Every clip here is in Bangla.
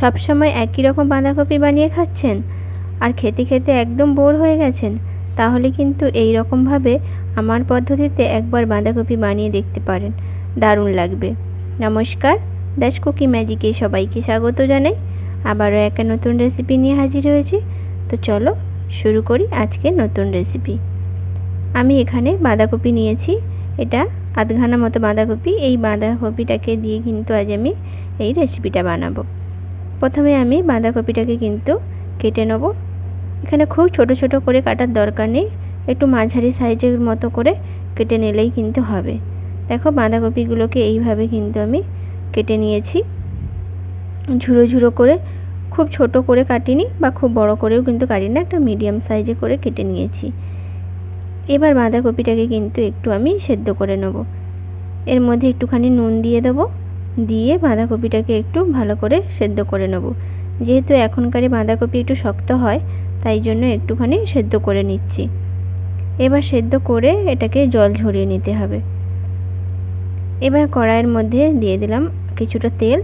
সবসময় একই রকম বাঁধাকপি বানিয়ে খাচ্ছেন? আর খেতে খেতে একদম বোর হয়ে গেছেন? তাহলে কিন্তু এই রকমভাবে আমার পদ্ধতিতে একবার বাঁধাকপি বানিয়ে দেখতে পারেন। দারুণ লাগবে। নমস্কার, দাস কুকি ম্যাজিকে সবাইকে স্বাগত জানাই। আবারও একটা নতুন রেসিপি নিয়ে হাজির হয়েছি। তো চলো শুরু করি আজকে নতুন রেসিপি। আমি এখানে বাঁধাকপি নিয়েছি। এটা আধঘানা মতো বাঁধাকপি। এই বাঁধাকপিটাকে দিয়ে কিন্তু আজ আমি এই রেসিপিটা বানাবো। প্রথমে আমি বাঁধাকপিটাকে কিন্তু কেটে নেব। এখানে খুব ছোট ছোট করে কাটার দরকার নেই। একটু মাঝারি সাইজের মতো করে কেটে নিলেই কিন্তু হবে। দেখো বাঁধাকপিগুলোকে এইভাবে কিন্তু আমি কেটে নিয়েছি। ঝুড়ো ঝুড়ো করে, খুব ছোট করে কাটিনি বা খুব বড় করেও কিন্তু কাটি না একটা মিডিয়াম সাইজে করে কেটে নিয়েছি। এবার বাঁধাকপিটাকে কিন্তু একটু আমি সেদ্ধ করে নেব। এর মধ্যে একটুখানি নুন দিয়ে দেবো। দিয়ে বাঁধাকপিটাকে একটু ভালো করে সেদ্ধ করে নেব। যেহেতু এখনকারই বাঁধাকপি একটু শক্ত হয়, তাই জন্য একটুখানি সেদ্ধ করে নিচ্ছি। এবার সেদ্ধ করে এটাকে জল ঝরিয়ে নিতে হবে। এবার কড়াইয়ের মধ্যে দিয়ে দিলাম কিছুটা তেল।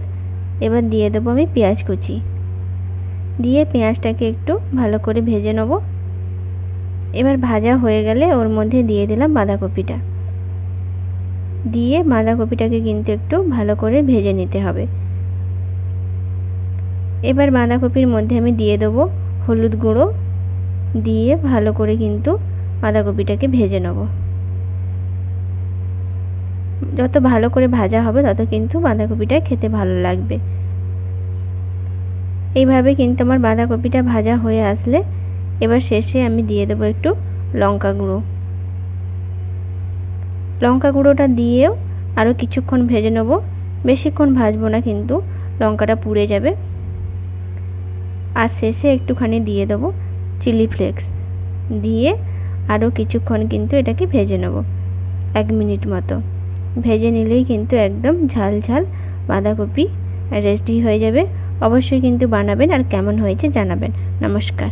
এবার দিয়ে দেবো আমি পেঁয়াজ কুচি। দিয়ে পেঁয়াজটাকে একটু ভালো করে ভেজে নেব। এবার ভাজা হয়ে গেলে ওর মধ্যে দিয়ে দিলাম বাঁধাকপিটা। দিয়ে বাঁধাকপিটাকে কিন্তু একটু ভালো করে ভেজে নিতে হবে। এবার বাঁধাকপির মধ্যে আমি দিয়ে দেবো হলুদ গুঁড়ো, দিয়ে ভালো করে কিন্তু বাঁধাকপিটাকে ভেজে নেব। যত ভালো করে ভাজা হবে তত কিন্তু বাঁধাকপিটা খেতে ভালো লাগবে। এইভাবে কিন্তু আমার বাঁধাকপিটা ভাজা হয়ে আসলে এবার শেষে আমি দিয়ে দেবো একটু লঙ্কা গুঁড়ো। লঙ্কা গুঁড়োটা দিয়েও আরও কিছুক্ষণ ভেজে নেব। বেশিক্ষণ ভাজবো না কিন্তু, লঙ্কাটা পুড়ে যাবে। আর শেষে একটুখানি দিয়ে দেবো চিলি ফ্লেক্স। দিয়ে আরও কিছুক্ষণ কিন্তু এটাকে ভেজে নেব, এক মিনিট মতো। ভেজে নিলেই কিন্তু একদম ঝাল ঝাল বাঁধাকপি রেডি হয়ে যাবে। অবশ্যই কিন্তু বানাবেন আর কেমন হয়েছে জানাবেন। নমস্কার।